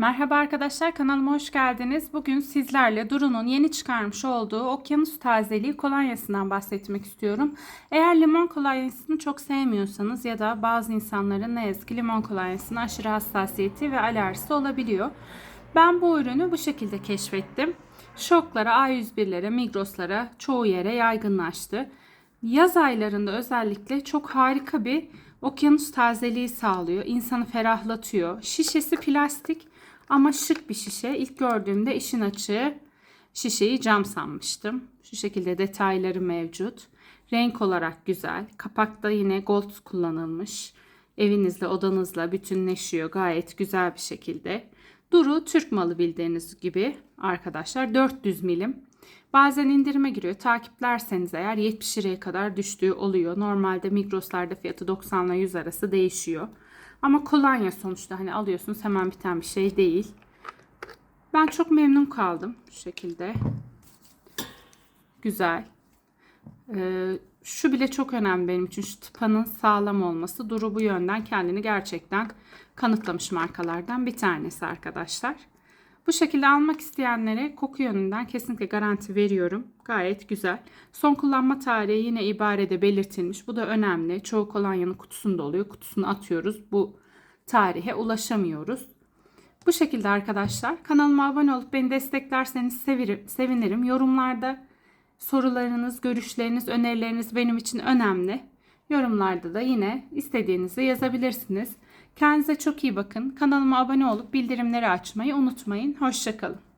Merhaba arkadaşlar kanalıma hoş geldiniz. Bugün sizlerle Duru'nun yeni çıkarmış olduğu Okyanus Tazeliği kolonyasından bahsetmek istiyorum. Eğer limon kolonyasını çok sevmiyorsanız ya da bazı insanların ne yazık ki limon kolonyasına aşırı hassasiyeti ve alerjisi olabiliyor. Ben bu ürünü bu şekilde keşfettim. Şoklara, A101'lere, Migros'lara çoğu yere yaygınlaştı. Yaz aylarında özellikle çok harika bir okyanus tazeliği sağlıyor. İnsanı ferahlatıyor. Şişesi plastik ama şık bir şişe. İlk gördüğümde işin açığı şişeyi cam sanmıştım. Şu şekilde detayları mevcut. Renk olarak güzel. Kapakta yine gold kullanılmış. Evinizle odanızla bütünleşiyor gayet güzel bir şekilde. Duru Türk malı bildiğiniz gibi arkadaşlar 400 milim. Bazen indirime giriyor. Takiplerseniz eğer 70 liraya kadar düştüğü oluyor. Normalde Migros'larda fiyatı 90 ile 100 arası değişiyor. Ama kolonya sonuçta hani alıyorsunuz hemen biten bir şey değil. Ben çok memnun kaldım şu şekilde. Güzel. Ee, şu bile çok önemli benim için. Şu tıpanın sağlam olması. Duru bu yönden kendini gerçekten kanıtlamış markalardan bir tanesi arkadaşlar. Bu şekilde almak isteyenlere koku yönünden kesinlikle garanti veriyorum. Gayet güzel. Son kullanma tarihi yine ibarede belirtilmiş. Bu da önemli. Çoğu kolonyanın kutusunda oluyor. Kutusunu atıyoruz. Bu tarihe ulaşamıyoruz. Bu şekilde arkadaşlar. Kanalıma abone olup beni desteklerseniz sevirim, sevinirim. Yorumlarda sorularınız, görüşleriniz, önerileriniz benim için önemli. Yorumlarda da yine istediğinizi yazabilirsiniz. Kendinize çok iyi bakın. Kanalıma abone olup bildirimleri açmayı unutmayın. Hoşçakalın.